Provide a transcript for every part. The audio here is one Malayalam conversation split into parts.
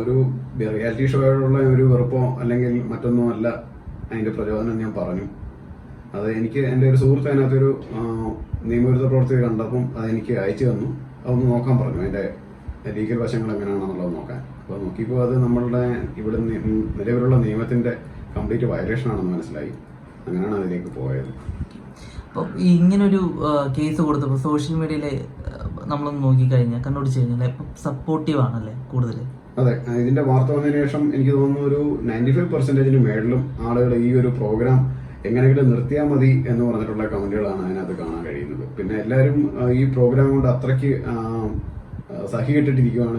ഒരു റിയാലിറ്റി ഷോയോടുള്ള ഒരു വെറുപ്പോ അല്ലെങ്കിൽ മറ്റൊന്നും അല്ല അതിന്റെ പ്രചോദനം ഞാൻ പറഞ്ഞു. അത് എനിക്ക് എന്റെ ഒരു സുഹൃത്ത് അതിനകത്തൊരു നിയമവിരുദ്ധ പ്രവർത്തി കണ്ടപ്പം അതെനിക്ക് അയച്ചു തന്നു. അതൊന്ന് നോക്കാൻ പറഞ്ഞു. അതിന്റെ ലീഗൽ വശങ്ങൾ എങ്ങനെയാണെന്നുള്ളത് നോക്കാൻ. അപ്പോൾ നോക്കിയപ്പോൾ അത് നമ്മളുടെ ഇവിടെ നിലവിലുള്ള നിയമത്തിന്റെ കംപ്ലീറ്റ് വയലേഷൻ ആണെന്ന് മനസ്സിലായി. അങ്ങനെയാണ് അതിലേക്ക് പോയത്. അപ്പോൾ ഇങ്ങനൊരു കേസ് കൊടുത്തപ്പോൾ സോഷ്യൽ മീഡിയയിൽ നമ്മളൊന്ന് നോക്കിക്കഴിഞ്ഞാൽ കണ്ടുപിടിച്ച് കഴിഞ്ഞാൽ സപ്പോർട്ടീവ് ആണല്ലേ കൂടുതൽ? അതെ ഇതിന്റെ വാർത്ത വന്നതിന് ശേഷം എനിക്ക് തോന്നുന്നു ഒരു നയന്റി ഫൈവ് പെർസെന്റേജിന് മേളിലും ആളുകൾ ഈ ഒരു പ്രോഗ്രാം എങ്ങനെയെങ്കിലും നിർത്തിയാൽ മതി എന്ന് പറഞ്ഞിട്ടുള്ള കമന്റുകളാണ് അതിനകത്ത് കാണാൻ കഴിയുന്നത്. പിന്നെ എല്ലാവരും ഈ പ്രോഗ്രാം കൊണ്ട് അത്രയ്ക്ക് ആ,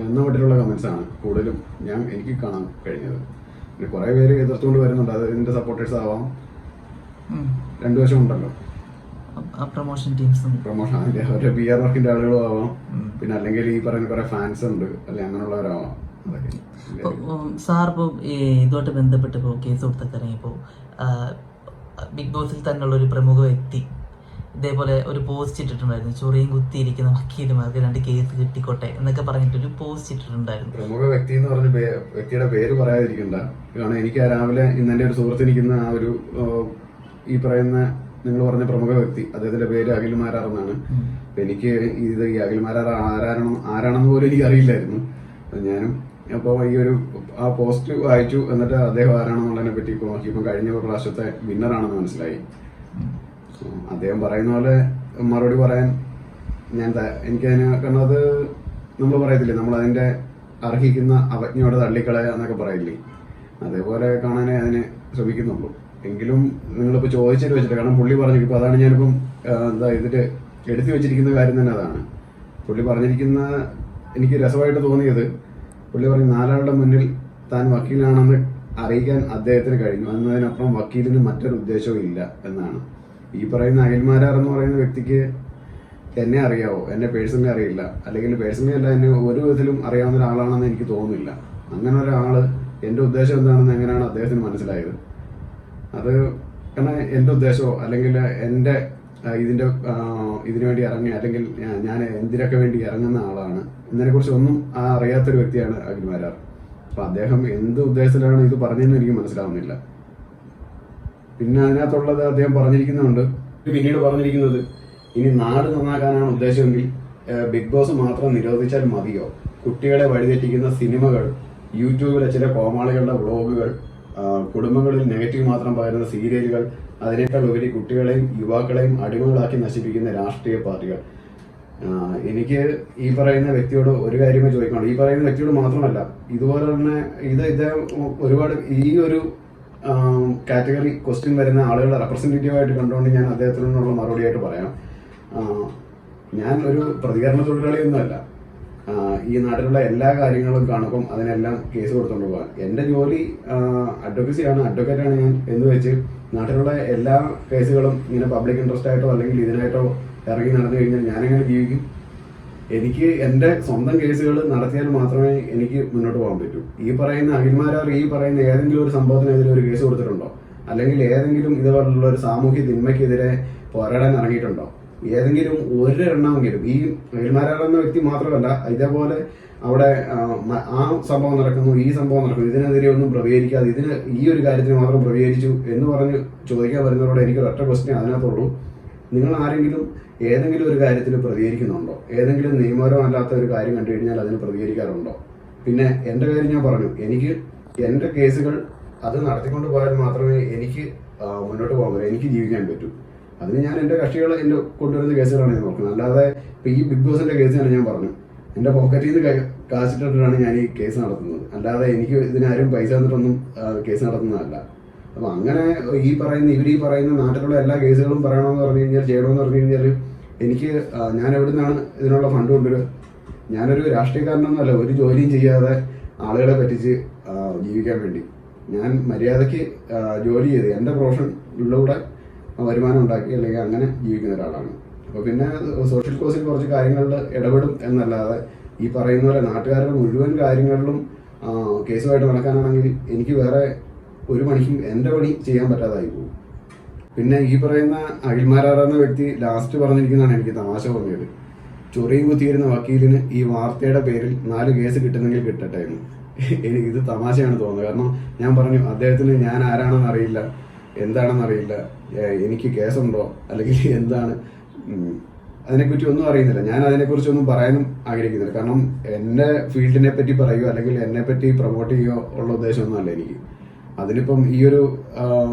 എന്ന മട്ടിലുള്ള കമന്റ്സ് ആണ് കൂടുതലും ഞാൻ എനിക്ക് കാണാൻ കഴിഞ്ഞത്. പിന്നെ കുറെ പേര് എതിർത്തുകൊണ്ട് വരുന്നുണ്ട്. അതിന്റെ ഇതിന്റെ സപ്പോർട്ടേഴ്സ് ആവാം. രണ്ടു വശം ഉണ്ടല്ലോ. പ്രൊമോഷൻ ടീംസും പ്രൊമോഷൻ അവരുടെ പി ആർ വർക്കിന്റെ ആളുകളും ആവാം. പിന്നെ അല്ലെങ്കിൽ ഈ പറയുന്ന കുറെ ഫാൻസ് ഉണ്ട്. അല്ലെ അങ്ങനെയുള്ളവരാവാം സാർ ഇപ്പോൾ ഇതുമായിട്ട് ബന്ധപ്പെട്ട് ഇപ്പോൾ കേസ് കൊടുത്തൊക്കെ ഇറങ്ങിയപ്പോൾ ബിഗ് ബോസിൽ തന്നെയുള്ള ഒരു പ്രമുഖ വ്യക്തി ഇതേപോലെ ഒരു പോസ്റ്റ് ഇട്ടിട്ടുണ്ടായിരുന്നു. ചൊറിയും കുത്തിയിരിക്കുന്ന വക്കീലുമാർക്ക് രണ്ട് കേസ് കിട്ടിക്കോട്ടെ എന്നൊക്കെ പറഞ്ഞിട്ട് ഒരു പോസ്റ്റ് ഇട്ടിട്ടുണ്ടായിരുന്നു. പ്രമുഖ വ്യക്തി എന്ന് പറഞ്ഞ വ്യക്തിയുടെ പേര് പറയാതിരിക്കണ്ട. കാരണം എനിക്ക് രാവിലെ ഇന്ന് എന്റെ ഒരു സുഹൃത്ത് നിൽക്കുന്ന ആ ഒരു ഈ പറയുന്ന നിങ്ങൾ പറഞ്ഞ പ്രമുഖ വ്യക്തി അദ്ദേഹത്തിന്റെ പേര് അഖിൽമാരാർ എന്നാണ്. എനിക്ക് ഇത് ഈ അഖിൽമാരാർ ആരാണോ ആരാണെന്ന് പോലും എനിക്ക് അറിയില്ലായിരുന്നു ഞാനും അപ്പോൾ ഈ ഒരു ആ പോസ്റ്റ് വായിച്ചു എന്നിട്ട് അദ്ദേഹം ആരാണെന്നുള്ളതിനെ പറ്റി ഇപ്പോൾ നോക്കിയപ്പോൾ കഴിഞ്ഞ പ്രാവശ്യത്തെ വിന്നറാണെന്ന് മനസ്സിലായി. അദ്ദേഹം പറയുന്ന പോലെ മറുപടി പറയാൻ ഞാൻ എനിക്കതിന് കാരണം അത് നമ്മൾ പറയത്തില്ലേ നമ്മൾ അതിന്റെ അർഹിക്കുന്ന അവജ്ഞയോടെ തള്ളിക്കളയുക എന്നൊക്കെ പറയില്ലേ? അതേപോലെ കാണാനേ അതിനെ ശ്രമിക്കുന്നുള്ളൂ. എങ്കിലും നിങ്ങളിപ്പോൾ ചോദിച്ചിട്ട് വെച്ചിട്ട് കാരണം പുള്ളി പറഞ്ഞു ഇപ്പോൾ അതാണ് ഞാനിപ്പം എന്താ ഇതിൽ എടുത്തു വെച്ചിരിക്കുന്ന കാര്യം തന്നെ അതാണ്. പുള്ളി പറഞ്ഞിരിക്കുന്ന എനിക്ക് രസമായിട്ട് തോന്നിയത് പുള്ളി പറഞ്ഞു നാലാളുടെ മുന്നിൽ താൻ വക്കീലാണെന്ന് അറിയിക്കാൻ അദ്ദേഹത്തിന് കഴിഞ്ഞു. എന്നതിനപ്പുറം വക്കീലിന് മറ്റൊരു ഉദ്ദേശവും ഇല്ല എന്നാണ്. ഈ പറയുന്ന അഖിൽമാരാർ എന്ന് പറയുന്ന വ്യക്തിക്ക് എന്നെ അറിയാവോ? എന്നെ പേഴ്സണലി അറിയില്ല. അല്ലെങ്കിൽ പേഴ്സണലി അല്ല എന്നെ ഒരു വിധത്തിലും അറിയാവുന്ന ഒരാളാണെന്ന് എനിക്ക് തോന്നുന്നില്ല. അങ്ങനെ ഒരാൾ എന്റെ ഉദ്ദേശം എന്താണെന്ന് എങ്ങനെയാണ് അദ്ദേഹത്തിന് മനസ്സിലായത്? അത് കാരണം എന്റെ ഉദ്ദേശമോ? അല്ലെങ്കിൽ എന്റെ ആ, ഇതിന്റെ ആ, ഇതിനു വേണ്ടി ഇറങ്ങി അല്ലെങ്കിൽ ഞാൻ- എന്തിനൊക്കെ വേണ്ടി ഇറങ്ങുന്ന ആളാണ്. ഇതിനെ കുറിച്ച് ഒന്നും അറിയാത്തൊരു വ്യക്തിയാണ് അഗ്നിമാരാർ അപ്പൊ അദ്ദേഹം എന്ത് ഉദ്ദേശത്തിലാണ് ഇത് പറഞ്ഞതെന്ന് എനിക്ക് മനസ്സിലാവുന്നില്ല. പിന്നെ അതിനകത്തുള്ളത് അദ്ദേഹം പറഞ്ഞിരിക്കുന്നുണ്ട് പിന്നീട് പറഞ്ഞിരിക്കുന്നത് ഇനി നാട് നന്നാക്കാനാണ് ഉദ്ദേശമെങ്കിൽ ബിഗ് ബോസ് മാത്രം നിരോധിച്ചാൽ മതിയോ? കുട്ടികളെ വഴിതെറ്റിക്കുന്ന സിനിമകൾ യൂട്യൂബിലെ ചില കോമാളികളുടെ വ്ളോഗുകൾ കുടുംബങ്ങളിൽ നെഗറ്റീവ് മാത്രം പകരുന്ന സീരിയലുകൾ അതിനേക്കാൾ ഉപരി കുട്ടികളെയും യുവാക്കളെയും അടിമകളാക്കി നശിപ്പിക്കുന്ന രാഷ്ട്രീയ പാർട്ടികൾ. എനിക്ക് ഈ പറയുന്ന വ്യക്തിയോട് ഒരു കാര്യമേ ചോദിക്കാനുള്ളൂ. ഈ പറയുന്ന വ്യക്തിയോട് മാത്രമല്ല ഇതുപോലെ തന്നെ ഇത് ഇദ്ദേഹം ഒരുപാട് ഈ ഒരു കാറ്റഗറി ക്വസ്റ്റ്യൻ വരുന്ന ആളുകളെ റെപ്രസെന്റേറ്റീവ് ആയിട്ട് കണ്ടുകൊണ്ട് ഞാൻ അദ്ദേഹത്തിൽ നിന്നുള്ള മറുപടിയായിട്ട് പറയാം. ഞാൻ ഒരു പ്രതികരണ തൊഴിലാളിയൊന്നുമല്ല. ഈ നാട്ടിലുള്ള എല്ലാ കാര്യങ്ങളും കാണുമ്പം അതിനെല്ലാം കേസ് കൊടുത്തുകൊണ്ട് പോകാൻ എന്റെ ജോലി അഡ്വക്കസിയാണ് അഡ്വക്കേറ്റ് ആണ് ഞാൻ എന്ന് വെച്ച് നാട്ടിലുള്ള എല്ലാ കേസുകളും ഇങ്ങനെ പബ്ലിക് ഇൻട്രസ്റ്റ് ആയിട്ടോ അല്ലെങ്കിൽ ഇതിനായിട്ടോ ഇറങ്ങി നടന്നു കഴിഞ്ഞാൽ ഞാനെങ്ങനെ ജീവിക്കും? എനിക്ക് എന്റെ സ്വന്തം കേസുകൾ നടത്തിയാൽ മാത്രമേ എനിക്ക് മുന്നോട്ട് പോകാൻ പറ്റൂ. ഈ പറയുന്ന അഖിൽമാരാർ ഈ പറയുന്ന ഏതെങ്കിലും ഒരു സംഭവത്തിനെതിരെ ഒരു കേസ് കൊടുത്തിട്ടുണ്ടോ? അല്ലെങ്കിൽ ഏതെങ്കിലും ഇതുപോലുള്ള ഒരു സാമൂഹ്യ തിന്മയ്ക്കെതിരെ പോരാടാൻ ഇറങ്ങിയിട്ടുണ്ടോ? ഏതെങ്കിലും ഒരെണ്ണമെങ്കിലും ഈ അഖിൽമാരാർ എന്ന വ്യക്തി മാത്രമല്ല ഇതേപോലെ അവിടെ ആ, സംഭവം നടക്കുന്നു ഈ സംഭവം നടക്കുന്നു ഇതിനെതിരെ ഒന്നും പ്രതികരിക്കാതെ ഇതിന് ഈ ഒരു കാര്യത്തിന് മാത്രം പ്രതികരിച്ചു എന്ന് പറഞ്ഞ് ചോദിക്കാൻ വരുന്നവരോട് എനിക്ക് ഒറ്റ ക്വസ്റ്റ്യൻ അതിനകത്തുള്ളൂ. നിങ്ങൾ ആരെങ്കിലും ഏതെങ്കിലും ഒരു കാര്യത്തിൽ പ്രതികരിക്കുന്നുണ്ടോ? ഏതെങ്കിലും നിയമപരമല്ലാത്ത ഒരു കാര്യം കണ്ടു കഴിഞ്ഞാൽ അതിന് പ്രതികരിക്കാറുണ്ടോ? പിന്നെ എന്റെ കാര്യം ഞാൻ പറഞ്ഞു എനിക്ക് എന്റെ കേസുകൾ അത് നടത്തിക്കൊണ്ട് പോയാൽ മാത്രമേ എനിക്ക് മുന്നോട്ട് പോകാൻ പറ്റൂ എനിക്ക് ജീവിക്കാൻ പറ്റൂ. അതിന് ഞാൻ എന്റെ കക്ഷികൾ എന്റെ കൊണ്ടുവരുന്ന കേസുകളാണ് ഞാൻ നോക്കുന്നത്. അല്ലാതെ ഈ ബിഗ് ബോസിന്റെ കേസ് തന്നെ ഞാൻ പറഞ്ഞു. എന്റെ പോക്കറ്റിൽ നിന്ന് കാശിട്ടിട്ടാണ് ഞാൻ ഈ കേസ് നടത്തുന്നത്. അല്ലാതെ എനിക്ക് ഇതിനാരും പൈസ തന്നിട്ടൊന്നും കേസ് നടത്തുന്നതല്ല. അപ്പൊ അങ്ങനെ ഈ പറയുന്ന ഇവർ ഈ പറയുന്ന നാട്ടിലുള്ള എല്ലാ കേസുകളും പറയണമെന്ന് പറഞ്ഞു കഴിഞ്ഞാൽ ചെയ്യണമെന്ന് പറഞ്ഞു കഴിഞ്ഞാൽ എനിക്ക് ഞാൻ എവിടെ നിന്നാണ് ഇതിനുള്ള ഫണ്ട് കൊണ്ടുവരിക? ഞാനൊരു രാഷ്ട്രീയക്കാരനൊന്നുമല്ല ഒരു ജോലിയും ചെയ്യാതെ ആളുകളെ പറ്റിച്ച് ജീവിക്കാൻ വേണ്ടി. ഞാൻ മര്യാദയ്ക്ക് ജോലി ചെയ്ത് എന്റെ പ്രൊഫഷനിലൂടെ വരുമാനം ഉണ്ടാക്കി അല്ലെങ്കിൽ അങ്ങനെ ജീവിക്കുന്ന ഒരാളാണ്. അപ്പോൾ പിന്നെ സോഷ്യൽ കോസിൽ കുറച്ച് കാര്യങ്ങളിൽ ഇടപെടും എന്നല്ലാതെ ഈ പറയുന്ന പോലെ നാട്ടുകാരുടെ മുഴുവൻ കാര്യങ്ങളിലും കേസുമായിട്ട് നടക്കാനാണെങ്കിൽ എനിക്ക് വേറെ ഒരു പണിക്കും എന്റെ പണി ചെയ്യാൻ പറ്റാതായി പോകും. പിന്നെ ഈ പറയുന്ന അഖിൽമാരാറെന്ന വ്യക്തി ലാസ്റ്റ് പറഞ്ഞിരിക്കുന്നതാണ് എനിക്ക് തമാശ പറഞ്ഞത്. ചൊറിയും കുത്തിയിരുന്ന വക്കീലിന് ഈ വാർത്തയുടെ പേരിൽ നാല് കേസ് കിട്ടുന്നെങ്കിൽ കിട്ടട്ടെ എന്ന്. എനിക്ക് ഇത് തമാശയാണ് തോന്നുന്നത്. കാരണം ഞാൻ പറഞ്ഞു അദ്ദേഹത്തിന് ഞാൻ ആരാണെന്ന് അറിയില്ല എന്താണെന്ന് അറിയില്ല എനിക്ക് കേസുണ്ടോ അല്ലെങ്കിൽ എന്താണ് അതിനെപ്പറ്റി ഒന്നും അറിയുന്നില്ല. ഞാൻ അതിനെക്കുറിച്ച് ഒന്നും പറയാനും ആഗ്രഹിക്കുന്നില്ല. കാരണം എന്റെ ഫീൽഡിനെ പറ്റി പറയുകയോ അല്ലെങ്കിൽ എന്നെ പറ്റി പ്രൊമോട്ട് ചെയ്യുകയോ ഉള്ള ഉദ്ദേശമൊന്നുമല്ല എനിക്ക്. അതിനിപ്പം ഈ ഒരു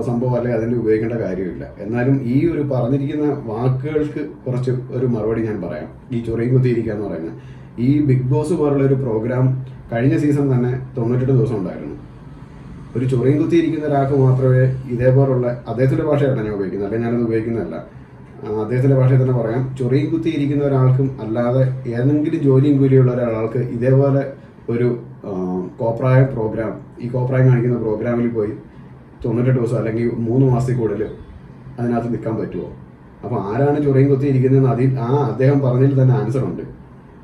സംഭവം അല്ലെങ്കിൽ അതിന് ഉപയോഗിക്കേണ്ട കാര്യമില്ല. എന്നാലും ഈ ഒരു പറഞ്ഞിരിക്കുന്ന വാക്കുകൾക്ക് കുറച്ച് ഒരു മറുപടി ഞാൻ പറയാം. ഈ ചൊറിയും കുത്തിയിരിക്കുക എന്ന് പറയുന്നത്. ഈ ബിഗ് ബോസ് പോലുള്ള ഒരു പ്രോഗ്രാം കഴിഞ്ഞ സീസൺ തന്നെ തൊണ്ണൂറ്റെട്ട് ദിവസം ഉണ്ടായിരുന്നു. ഒരു ചൊറിയും കുത്തിയിരിക്കുന്ന ഒരാൾക്ക് മാത്രമേ ഇതേപോലുള്ള അദ്ദേഹത്തിന്റെ ഭാഷയാണ് ഞാൻ ഉപയോഗിക്കുന്നത്. അല്ലെങ്കിൽ ഞാനത് ഉപയോഗിക്കുന്നതല്ല. ആ, അദ്ദേഹത്തിന്റെ ഭാഷയിൽ തന്നെ പറയാം. ചൊറിയും കുത്തിയിരിക്കുന്ന ഒരാൾക്കും അല്ലാതെ ഏതെങ്കിലും ജോലിയും കൂലിയുള്ള ഒരാൾക്ക് ഇതേപോലെ ഒരു കോപ്രായ പ്രോഗ്രാം ഈ കോപ്രായം കാണിക്കുന്ന പ്രോഗ്രാമിൽ പോയി തൊണ്ണൂറ്റെട്ട് ദിവസം അല്ലെങ്കിൽ മൂന്ന് മാസത്തിൽ കൂടുതൽ അതിനകത്ത് നിൽക്കാൻ പറ്റുമോ? അപ്പോൾ ആരാണ് ചൊറിയും കുത്തിയിരിക്കുന്നതെന്ന് അതിൽ ആ അദ്ദേഹം പറഞ്ഞതിൽ തന്നെ ആൻസർ ഉണ്ട്.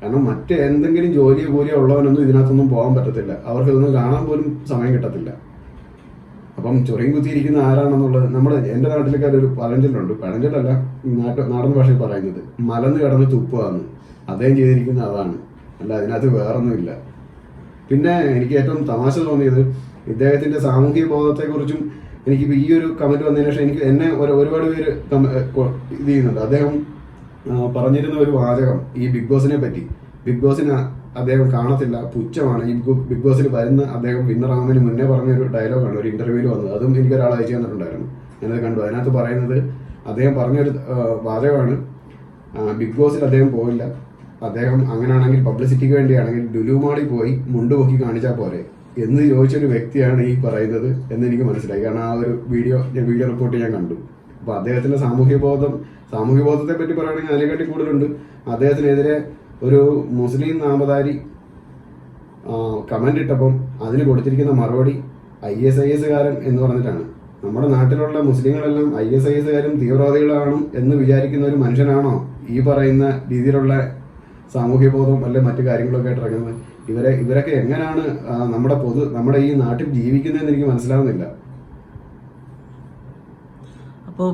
കാരണം മറ്റേ എന്തെങ്കിലും ജോലിയോ കൂലിയോ ഉള്ളവനൊന്നും ഇതിനകത്തൊന്നും പോകാൻ പറ്റത്തില്ല. അവർക്ക് ഇതൊന്നും കാണാൻ പോലും സമയം കിട്ടത്തില്ല. അപ്പം ചൊറിയും കുത്തിയിരിക്കുന്ന ആരാണെന്നുള്ളത് നമ്മുടെ എന്റെ നാട്ടിലൊക്കെ ഒരു പഴഞ്ചൊല്ലുണ്ട്. പഴഞ്ചൊല്ലല്ല നാട്ട നാടൻ ഭാഷയിൽ പറയുന്നത് മലന്ന് കിടന്ന് തുപ്പാന്ന് അദ്ദേഹം ചെയ്തിരിക്കുന്ന അതാണ്. അല്ല അതിനകത്ത് വേറൊന്നുമില്ല. പിന്നെ എനിക്ക് ഏറ്റവും തമാശ തോന്നിയത് ഇദ്ദേഹത്തിന്റെ സാമൂഹിക ബോധത്തെക്കുറിച്ചും എനിക്ക് ഈ ഒരു കമന്റ് വന്നതിന് ശേഷം എനിക്ക് എന്നെ ഒരു- ഒരുപാട് പേര് ഇത് ചെയ്യുന്നുണ്ട്. അദ്ദേഹം പറഞ്ഞിരുന്ന ഒരു വാചകം ഈ ബിഗ് ബോസിനെ പറ്റി. ബിഗ് ബോസിന് അദ്ദേഹം കാണത്തില്ല. പുച്ഛമാണ്. ഈ ബിഗ് ബോസിൽ വരുന്ന അദ്ദേഹം വിന്നറാകുന്നതിന് മുന്നേ പറഞ്ഞ ഒരു ഡയലോഗാണ് ഒരു ഇന്റർവ്യൂവിൽ വന്നത്. അതും എനിക്ക് ഒരാൾ അയച്ചു തന്നിട്ടുണ്ടായിരുന്നു. ഞാനത് കണ്ടു. അതിനകത്ത് പറയുന്നത് അദ്ദേഹം പറഞ്ഞൊരു വാചകമാണ്. ബിഗ് ബോസിൽ അദ്ദേഹം പോയില്ല അദ്ദേഹം അങ്ങനെയാണെങ്കിൽ പബ്ലിസിറ്റിക്ക് വേണ്ടിയാണെങ്കിൽ ലുലുമാളി പോയി മുണ്ട് പൊക്കി കാണിച്ചാൽ പോരെ എന്ന് ചോദിച്ചൊരു വ്യക്തിയാണ് ഈ പറയുന്നത് എന്ന് എനിക്ക് മനസ്സിലായി. കാരണം ആ ഒരു വീഡിയോ ഞാൻ വീഡിയോ റിപ്പോർട്ട് ഞാൻ കണ്ടു. അപ്പോൾ അദ്ദേഹത്തിന്റെ സാമൂഹ്യ ബോധം ബോധത്തെ പറ്റി പറയുകയാണെങ്കിൽ അതിനെക്കാട്ടി കൂടുതലുണ്ട്. അദ്ദേഹത്തിനെതിരെ ഒരു മുസ്ലിം നാമധാരി കമന്റ് ഇട്ടപ്പം അതിന് കൊടുത്തിരിക്കുന്ന മറുപടി ഐ എസ് ഐ എസ് കാരൻ എന്ന് പറഞ്ഞിട്ടാണ്. നമ്മുടെ നാട്ടിലുള്ള മുസ്ലിങ്ങളെല്ലാം ഐ എസ് ഐ എസ് കാരും തീവ്രവാദികളാണ് എന്ന് വിചാരിക്കുന്ന ഒരു മനുഷ്യനാണോ ഈ പറയുന്ന രീതിയിലുള്ള സാമൂഹ്യ ബോധം അല്ലെ മറ്റു കാര്യങ്ങളൊക്കെ ആയിട്ട് ഇറങ്ങുന്നത്? ഇവരെ ഇവരൊക്കെ എങ്ങനെയാണ് നമ്മുടെ പൊതു നമ്മുടെ ഈ നാട്ടിൽ ജീവിക്കുന്നതെന്ന് എനിക്ക് മനസ്സിലാവുന്നില്ല. അപ്പോൾ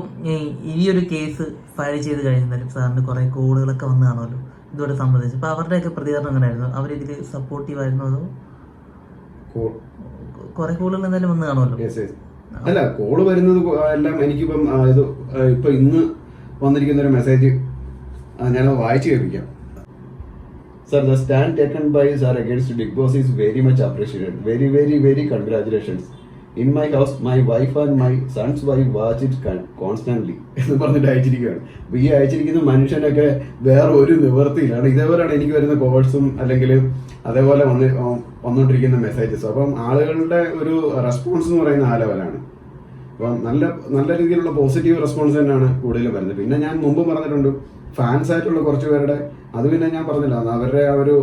ഈ ഒരു കേസ് ഫയൽ ചെയ്ത് കഴിഞ്ഞാലും സാറിന് കുറേ കോളുകളൊക്കെ വന്നതാണല്ലോ ഇതോടെ സംബന്ധിച്ച് അപ്പോൾ അവരുടെയൊക്കെ പ്രതികരണം എങ്ങനെയായിരുന്നു? അവരിതിൽ സപ്പോർട്ടീവ് ആയിരുന്നു അതോ കുറെ കോളുകൾ എന്തായാലും വന്ന് കാണുമല്ലോ. അല്ല കോൾ വരുന്നത് എല്ലാം എനിക്കിപ്പം ഇത് ഇപ്പൊ ഇന്ന് വന്നിരിക്കുന്ന ഒരു മെസ്സേജ് ഞാൻ വായിച്ചു കേൾപ്പിക്കാം. Sir the stand taken by sir against Bigg Boss is very much appreciated very very very congratulations in my house my wife and my son's wife watch it constantly എന്ന് പറഞ്ഞിട്ട് അയച്ചിരിക്കുകയാണ്. അപ്പൊ ഈ അയച്ചിരിക്കുന്ന മനുഷ്യനൊക്കെ വേറെ ഒരു നിവൃത്തിയിലാണ്. ഇതേപോലെയാണ് എനിക്ക് വരുന്ന കോൾസും അല്ലെങ്കിൽ അതേപോലെ വന്ന് വന്നുകൊണ്ടിരിക്കുന്ന മെസ്സേജസ് അപ്പം ആളുകളുടെ ഒരു റെസ്പോൺസ് എന്ന് പറയുന്ന ആ ലെവലാണ് അപ്പം നല്ല നല്ല രീതിയിലുള്ള പോസിറ്റീവ് റെസ്പോൺസ് തന്നെയാണ് കൂടുതലും വരുന്നത്. പിന്നെ ഞാൻ മുമ്പ് പറഞ്ഞിട്ടുണ്ട് ഫാൻസ് ആയിട്ടുള്ള കുറച്ച് പേരുടെ അത് പിന്നെ ഞാൻ പറഞ്ഞില്ല. അവരുടെ ആ ഒരു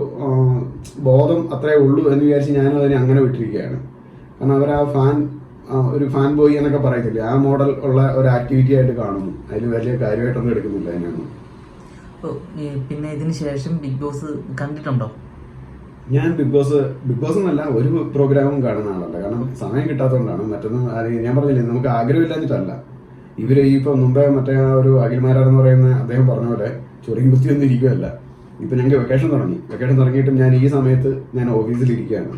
ബോധം അത്രേ ഉള്ളൂ എന്ന് വിചാരിച്ച് ഞാനും അതിനെ അങ്ങനെ വിട്ടിരിക്കുകയാണ്. കാരണം അവർ ആ ഫാൻ ഒരു ഫാൻ ബോയ് എന്നൊക്കെ പറയത്തില്ലേ? ആ മോഡൽ ഉള്ള ഒരു ആക്ടിവിറ്റി ആയിട്ട് കാണുന്നു. അതിന് വലിയ കാര്യമായിട്ടൊന്നും എടുക്കുന്നില്ല അതിനൊന്നും പിന്നെ ഇതിന് ശേഷം ബിഗ് ബോസ് കണ്ടിട്ടുണ്ടോ? ഞാൻ ബിഗ് ബോസ് ബിഗ് ബോസ് എന്നല്ല ഒരു പ്രോഗ്രാമും കാണുന്ന ആളല്ല. കാരണം സമയം കിട്ടാത്തതുകൊണ്ടാണ് മറ്റൊന്നും ഞാൻ പറഞ്ഞില്ലേ നമുക്ക് ആഗ്രഹമില്ലാഞ്ഞിട്ടല്ല. ഇവർ ഈ ഇപ്പൊ മുമ്പേ മറ്റേ ആ ഒരു അഖിൽമാരാന്ന് പറയുന്ന അദ്ദേഹം പറഞ്ഞ പോലെ ചൊറിയും കുത്തിയൊന്നും ഇരിക്കുകയല്ല. ഇപ്പൊ ഞങ്ങൾക്ക് വെക്കേഷൻ തുടങ്ങി. വെക്കേഷൻ തുടങ്ങിയിട്ടും ഞാൻ ഈ സമയത്ത് ഞാൻ ഓഫീസിൽ ഇരിക്കുകയാണ്.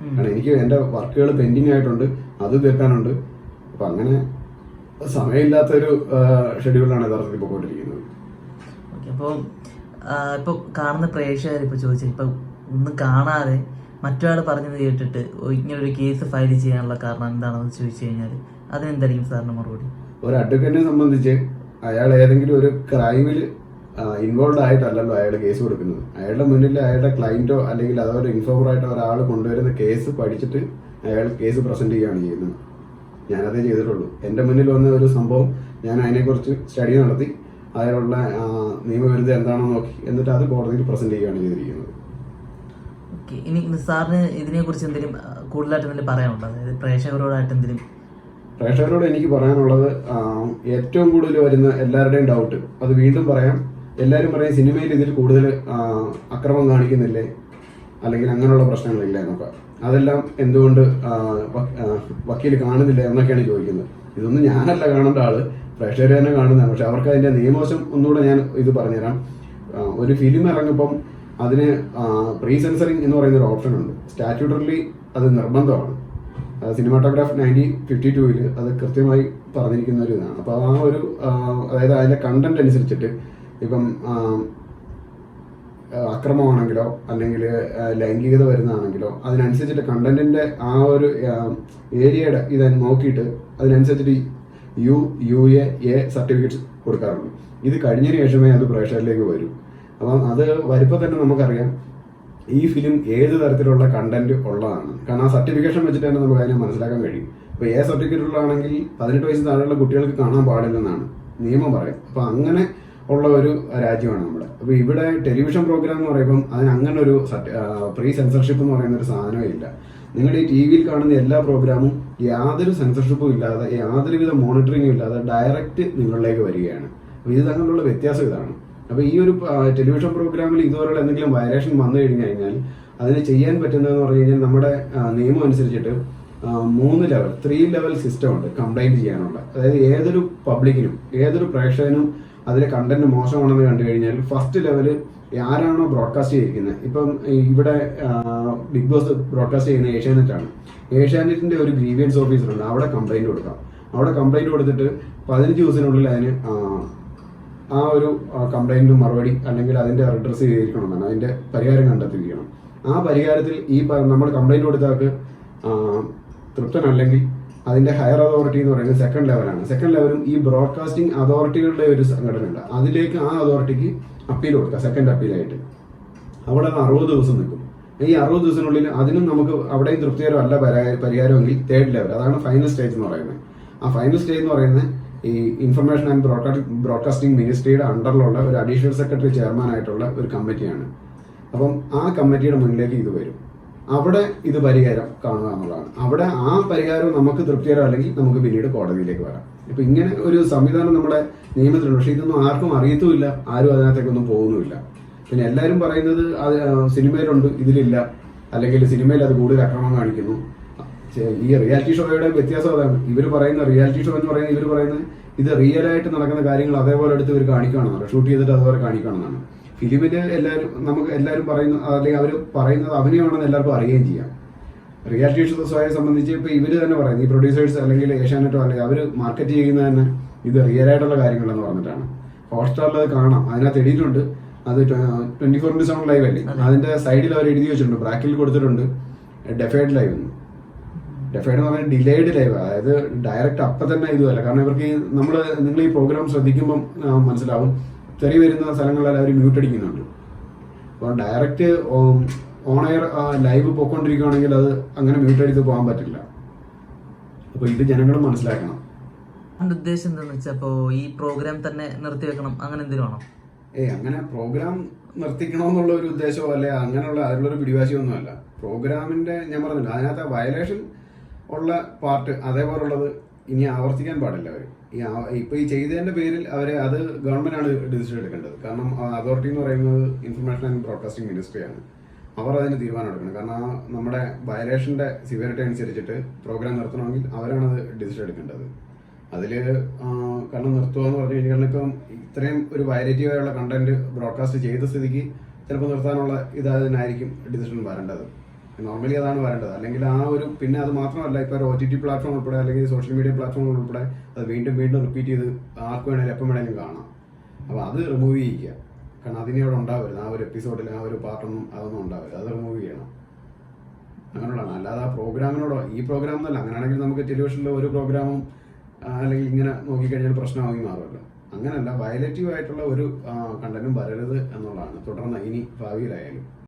കാരണം എനിക്ക് എന്റെ വർക്കുകൾ പെൻഡിങ് ആയിട്ടുണ്ട് അത് തീർക്കാനുണ്ട്. അപ്പൊ അങ്ങനെ സമയമില്ലാത്തൊരു ഷെഡ്യൂളാണ് യഥാർത്ഥത്തിൽ പോയിക്കൊണ്ടിരിക്കുന്നത്. അപ്പോൾ ഇപ്പോൾ കാണുന്ന പ്രേക്ഷകർ ഇപ്പോൾ ചോദിച്ചു ഇപ്പൊ ഒന്നും കാണാതെ മറ്റൊരാൾ പറഞ്ഞത് കേട്ടിട്ട് ഇങ്ങനെ ഒരു കേസ് ഫയൽ ചെയ്യാനുള്ള കാരണം എന്താണെന്ന് ചോദിച്ചു കഴിഞ്ഞാൽ അതിനെന്തായിരിക്കും സാറിന് മറുപടി? ഒരു അഡ്വക്കേറ്റിനെ സംബന്ധിച്ച് അയാൾ ഏതെങ്കിലും ഒരു ക്രൈമിൽ ഇൻവോൾവ് ആയിട്ടല്ലല്ലോ അയാൾ കേസ് കൊടുക്കുന്നത്. അയാളുടെ മുന്നിൽ അയാളുടെ ക്ലയന്റോ അല്ലെങ്കിൽ അതോ ഇൻഫോമർ ആയിട്ട് ഒരാൾ കൊണ്ടുവരുന്ന കേസ് പഠിച്ചിട്ട് അയാൾ കേസ് പ്രസന്റ് ചെയ്യുകയാണ് ചെയ്യുന്നത്. ഞാനതേ ചെയ്തിട്ടുള്ളൂ. എന്റെ മുന്നിൽ വന്ന ഒരു സംഭവം ഞാൻ അതിനെക്കുറിച്ച് സ്റ്റഡി നടത്തി. അതിലുള്ള നിയമവിരുദ്ധ എന്താണെന്ന് നോക്കി. എന്നിട്ട് അത് കോടതിയിൽ പ്രസന്റ് ചെയ്യുകയാണ് ചെയ്തിരിക്കുന്നത്. ഇനി സാറിന് ഇതിനെക്കുറിച്ച് എന്തെങ്കിലും ആ, കൂടുതലായിട്ട് എന്തെങ്കിലും പറയാനുണ്ടോ? അതായത് പ്രേക്ഷകരോടായിട്ട് എന്തെങ്കിലും? പ്രേക്ഷകരോട് എനിക്ക് പറയാനുള്ളത് ഏറ്റവും കൂടുതൽ വരുന്ന എല്ലാവരുടെയും ഡൗട്ട് അത് വീണ്ടും പറയാം. എല്ലാവരും പറയും സിനിമയിൽ ഇതിൽ കൂടുതൽ അക്രമം കാണിക്കുന്നില്ലേ? അല്ലെങ്കിൽ അങ്ങനെയുള്ള പ്രശ്നങ്ങളില്ല എന്നൊക്കെ. അതെല്ലാം എന്തുകൊണ്ട് വക്കീൽ കാണുന്നില്ല എന്നൊക്കെയാണ് ചോദിക്കുന്നത്. ഇതൊന്നും ഞാനല്ല കാണേണ്ട ആൾ. പ്രേക്ഷകർ തന്നെ കാണുന്നതാണ്. പക്ഷെ അവർക്ക് അതിന്റെ നിയമവശം ഒന്നുകൂടെ ഞാൻ ഇത് പറഞ്ഞുതരാം. ഒരു ഫിലിം ഇറങ്ങുമ്പം അതിന് പ്രീ സെൻസറിങ് എന്ന് പറയുന്ന ഒരു ഓപ്ഷൻ ഉണ്ട്. സ്റ്റാറ്റ്യൂട്ടറിലി അത് നിർബന്ധമാണ്. സിനിമാറ്റോഗ്രാഫ് നയന്റീൻ ഫിഫ്റ്റി ടൂവിൽ അത് കൃത്യമായി പറഞ്ഞിരിക്കുന്ന ഒരു ഇതാണ് അപ്പോൾ ആ ഒരു അതായത് അതിന്റെ കണ്ടന്റ് അനുസരിച്ചിട്ട് ഇപ്പം അക്രമമാണെങ്കിലോ അല്ലെങ്കിൽ ലൈംഗികത വരുന്നതാണെങ്കിലോ അതിനനുസരിച്ചിട്ട് കണ്ടന്റിന്റെ ആ ഒരു ഏരിയയുടെ ഇത് നോക്കിയിട്ട് അതിനനുസരിച്ചിട്ട് U U A A certificates കൊടുക്കാറുണ്ട്. ഇത് കഴിഞ്ഞതിന് ശേഷമേ അത് പ്രേക്ഷകരിലേക്ക് വരൂ. അപ്പം അത് വരുമ്പോൾ തന്നെ നമുക്കറിയാം ഈ ഫിലിം ഏത് തരത്തിലുള്ള കണ്ടന്റ് ഉള്ളതാണ്. കാരണം ആ സർട്ടിഫിക്കേഷൻ വെച്ചിട്ട് തന്നെ നമുക്ക് അതിനെ മനസ്സിലാക്കാൻ കഴിയും. ഇപ്പോൾ എ സർട്ടിഫിക്കറ്റ് ഉള്ളതാണെങ്കിൽ പതിനെട്ട് വയസ്സ് താഴെയുള്ള കുട്ടികൾക്ക് കാണാൻ പാടില്ലെന്നാണ് നിയമം പറയും അപ്പോൾ അങ്ങനെ ഉള്ള ഒരു രാജ്യമാണ് നമ്മുടെ. അപ്പോൾ ഇവിടെ ടെലിവിഷൻ പ്രോഗ്രാം എന്ന് പറയുമ്പോൾ അതിന് അങ്ങനെ ഒരു പ്രീ സെൻസർഷിപ്പ് എന്ന് പറയുന്ന ഒരു സാധനമേ ഇല്ല. നിങ്ങളുടെ ഈ ടി വിയിൽ കാണുന്ന എല്ലാ പ്രോഗ്രാമും യാതൊരു സെൻസർഷിപ്പും ഇല്ലാതെ യാതൊരുവിധ മോണിറ്ററിങ്ങും ഇല്ലാതെ ഡയറക്റ്റ് നിങ്ങളിലേക്ക് വരികയാണ്. അപ്പോൾ ഇത് തമ്മിലുള്ള വ്യത്യാസം ഇതാണ്. അപ്പോൾ ഈ ഒരു ടെലിവിഷൻ പ്രോഗ്രാമിൽ ഇതുപോലുള്ള എന്തെങ്കിലും വയലേഷൻ വന്നു കഴിഞ്ഞു കഴിഞ്ഞാൽ അതിന് ചെയ്യാൻ പറ്റുന്നതെന്ന് പറഞ്ഞു കഴിഞ്ഞാൽ നമ്മുടെ നിയമം അനുസരിച്ചിട്ട് മൂന്ന് ലെവൽ ത്രീ ലെവൽ സിസ്റ്റം ഉണ്ട് കംപ്ലൈന്റ് ചെയ്യാനുള്ള. അതായത് ഏതൊരു പബ്ലിക്കിനും ഏതൊരു പ്രേക്ഷകനും അതിലെ കണ്ടന്റ് മോശമാണെന്ന് കണ്ടു കഴിഞ്ഞാൽ ഫസ്റ്റ് ലെവൽ ആരാണോ ബ്രോഡ്കാസ്റ്റ് ചെയ്തിരിക്കുന്നത്? ഇപ്പം ഇവിടെ ബിഗ് ബോസ് ബ്രോഡ്കാസ്റ്റ് ചെയ്യുന്ന ഏഷ്യാനെറ്റ് ആണ്. ഏഷ്യാനെറ്റിന്റെ ഒരു ഗ്രീവിയൻസ് ഓഫീസർ ഉണ്ട്. അവിടെ കംപ്ലൈന്റ് കൊടുക്കാം. അവിടെ കംപ്ലൈന്റ് കൊടുത്തിട്ട് പതിനഞ്ച് ദിവസത്തിനുള്ളിൽ അതിന് ആ, ഒരു കംപ്ലൈന്റിന് മറുപടി അല്ലെങ്കിൽ അതിന്റെ റിഡ്രസ് ചെയ്തിരിക്കണമെന്നാണ് അതിന്റെ പരിഹാരം കണ്ടെത്തിയിരിക്കണം. ആ പരിഹാരത്തിൽ ഈ നമ്മൾ കംപ്ലൈന്റ് കൊടുത്താൽ തൃപ്തനല്ലെങ്കിൽ അതിന്റെ ഹയർ അതോറിറ്റി എന്ന് പറയുന്നത് സെക്കൻഡ് ലെവലാണ് സെക്കൻഡ് ലെവലും ഈ ബ്രോഡ്കാസ്റ്റിംഗ് അതോറിറ്റികളുടെ ഒരു സംഘടനയുണ്ട്. അതിലേക്ക് ആ അതോറിറ്റിക്ക് അപ്പീൽ കൊടുക്കുക സെക്കൻഡ് അപ്പീലായിട്ട് അവിടെ അത് അറുപത് ദിവസം നിൽക്കും. ഈ അറുപത് ദിവസത്തിനുള്ളിൽ അതിനും നമുക്ക് അവിടെയും തൃപ്തികരം അല്ല പരിഹാരമെങ്കിൽ തേർഡ് ലെവൽ അതാണ് ഫൈനൽ സ്റ്റേജ് എന്ന് പറയുന്നത്. ആ ഫൈനൽ സ്റ്റേജ് എന്ന് പറയുന്നത് ഈ ഇൻഫർമേഷൻ ആൻഡ് ബ്രോഡ്കാസ്റ്റിംഗ് ബ്രോഡ്കാസ്റ്റിംഗ് മിനിസ്ട്രിയുടെ അണ്ടറിലുള്ള ഒരു അഡീഷണൽ സെക്രട്ടറി ചെയർമാൻ ആയിട്ടുള്ള ഒരു കമ്മിറ്റിയാണ് അപ്പം ആ കമ്മിറ്റിയുടെ മുന്നിലേക്ക് ഇത് വരും. അവിടെ ഇത് പരിഹാരം കാണുക എന്നുള്ളതാണ്. അവിടെ ആ പരിഹാരം നമുക്ക് തൃപ്തികരം അല്ലെങ്കിൽ നമുക്ക് പിന്നീട് കോടതിയിലേക്ക് വരാം. ഇപ്പൊ ഇങ്ങനെ ഒരു സംവിധാനം നമ്മുടെ നിയമത്തിലുണ്ട്. പക്ഷെ ഇതൊന്നും ആർക്കും അറിയത്തുമില്ല. ആരും അതിനകത്തേക്കൊന്നും പോകുന്നുമില്ല. പിന്നെ എല്ലാവരും പറയുന്നത് അത് സിനിമയിലുണ്ട് ഇതിലില്ല. അല്ലെങ്കിൽ സിനിമയിൽ അത് കൂടുതൽ അക്രമം കാണിക്കുന്നു. ഈ റിയാലിറ്റി ഷോയുടെ വ്യത്യാസം അതാണ്. ഇവർ പറയുന്ന റിയാലിറ്റി ഷോ എന്ന് പറയുന്നത് ഇവർ പറയുന്നത് ഇത് റിയൽ ആയിട്ട് നടക്കുന്ന കാര്യങ്ങൾ അതേപോലെ എടുത്ത് ഇവർ കാണിക്കുകയാണെന്നാണ്. ഷൂട്ട് ചെയ്തിട്ട് അതുപോലെ കാണിക്കുകയാണെന്നാണ്. ഫിലിമിൽ എല്ലാവരും നമുക്ക് എല്ലാവരും പറയുന്ന അല്ലെങ്കിൽ അവർ പറയുന്നത് അഭിനയമാണെന്ന് എല്ലാവർക്കും അറിയുകയും ചെയ്യാം. റിയാലിറ്റി ഷോയെ സംബന്ധിച്ച് ഇപ്പൊ ഇവർ തന്നെ പറയുന്നത് ഈ പ്രൊഡ്യൂസേഴ്സ് അല്ലെങ്കിൽ ഏഷ്യാനെറ്റോ അല്ലെങ്കിൽ അവർ മാർക്കറ്റ് ചെയ്യുന്ന തന്നെ ഇത് റിയൽ ആയിട്ടുള്ള കാര്യങ്ങളെന്ന് പറഞ്ഞിട്ടാണ്. ഹോട്ട്സ്റ്റാറിൽ അത് കാണാം. അതിനകത്ത് എഴുതിയിട്ടുണ്ട്. അത് twenty four into seven live അല്ലേ? അതിന്റെ സൈഡിൽ അവർ എഴുതി വെച്ചിട്ടുണ്ട്. ബ്രാക്കിൽ കൊടുത്തിട്ടുണ്ട്. ഡെഫേഡ് ലൈവ് എന്ന്. ഡെഫേഡ് എന്ന് പറഞ്ഞാൽ ഡിലേഡ് ലൈവ് അതായത് ഡയറക്റ്റ് അപ്പം തന്നെ ഇതുമല്ല കാരണം ഇവർക്ക് നമ്മൾ നിങ്ങൾ ഈ പ്രോഗ്രാം ശ്രദ്ധിക്കുമ്പം മനസ്സിലാവും. ചെറിയ വരുന്ന സ്ഥലങ്ങളിൽ അവർ മ്യൂട്ട് അടിക്കുന്നുണ്ട്. അപ്പോൾ ഡയറക്റ്റ് ഓൺ എയർ ലൈവ് പോയിക്കൊണ്ടിരിക്കുകയാണെങ്കിൽ അത് അങ്ങനെ മ്യൂട്ട് അടിച്ച് പോകാൻ പറ്റില്ല. അപ്പോൾ ഇത് ജനങ്ങൾ മനസ്സിലാക്കണം. അതിന്റെ ഉദ്ദേശം എന്താണെന്ന് വെച്ചാൽ അപ്പോൾ ഈ പ്രോഗ്രാം തന്നെ നിർത്തി വെക്കണം. അങ്ങനെ എന്തെങ്കിലും ആണോ? ഏയ് അങ്ങനെ പ്രോഗ്രാം നിർത്തിക്കണമെന്നുള്ള ഒരു ഉദ്ദേശമോ അല്ലെ അങ്ങനെയുള്ള അതിലുള്ളൊരു പിടിവാശിയൊന്നുമല്ല പ്രോഗ്രാമിന്റെ ഞാൻ പറഞ്ഞില്ല അതിനകത്ത് വയലേഷൻ ഉള്ള പാർട്ട് അതേപോലുള്ളത് ഇനി ആവർത്തിക്കാൻ പാടില്ല അവർ ഈ ആ- ഇപ്പൊ ഈ ചെയ്തതിന്റെ പേരിൽ അവരെ അത് ആണ് ഡിസിഷൻ എടുക്കേണ്ടത്. കാരണം അതോറിറ്റി എന്ന് പറയുന്നത് ഇൻഫർമേഷൻ ആൻഡ് ബ്രോഡ്കാസ്റ്റിംഗ് മിനിസ്ട്രിയാണ് അവർ അതിന് തീരുമാനം എടുക്കണം. കാരണം ആ നമ്മുടെ വയലേഷന്റെ സിവിയറിറ്റി അനുസരിച്ചിട്ട് പ്രോഗ്രാം നിർത്തണമെങ്കിൽ അവരാണ് അത് ഡിസിഷൻ എടുക്കേണ്ടത്. അതിൽ കാരണം നിർത്തുക എന്ന് പറഞ്ഞു കഴിഞ്ഞാൽ ഇപ്പം ഇത്രയും ഒരു വയലേറ്റീവ് ആയുള്ള കണ്ടന്റ് ബ്രോഡ്കാസ്റ്റ് ചെയ്ത സ്ഥിതിക്ക് ചിലപ്പോൾ നിർത്താനുള്ള ഇതായതിനായിരിക്കും ഡിസിഷൻ വരേണ്ടത്. നോർമലി അതാണ് വരേണ്ടത്. അല്ലെങ്കിൽ ആ ഒരു പിന്നെ അത് മാത്രമല്ല ഇപ്പോൾ ഒ ടി ടി പ്ലാറ്റ്ഫോം ഉൾപ്പെടെ അല്ലെങ്കിൽ സോഷ്യൽ മീഡിയ പ്ലാറ്റ്ഫോം ഉൾപ്പെടെ അത് വീണ്ടും വീണ്ടും റിപ്പീറ്റ് ചെയ്ത് ആർക്ക് വേണേലും എപ്പം വേണേലും കാണാം. അപ്പോൾ അത് റിമൂവ് ചെയ്യുക കാരണം അതിനെ അവിടെ ഉണ്ടാവരുത്. ആ ഒരു എപ്പിസോഡിൽ ആ ഒരു പാർട്ടൊന്നും അതൊന്നും ഉണ്ടാവരുത്. അത് റിമൂവ് ചെയ്യണം. അങ്ങനെയുള്ളതാണ്. അല്ലാതെ ആ പ്രോഗ്രാമിനോടോ ഈ പ്രോഗ്രാം എന്നല്ല അങ്ങനെയാണെങ്കിൽ നമുക്ക് ടെലിവിഷനിലെ ഒരു പ്രോഗ്രാമും അല്ലെങ്കിൽ ഇങ്ങനെ നോക്കിക്കഴിഞ്ഞാൽ പ്രശ്നമാകി മാറുമല്ലോ. അങ്ങനെയല്ല വയലേറ്റീവ് ആയിട്ടുള്ള ഒരു കണ്ടന്റും വരരുത് എന്നുള്ളതാണ്. തുടർന്ന് ഇനി ഭാവിയിലായാലും.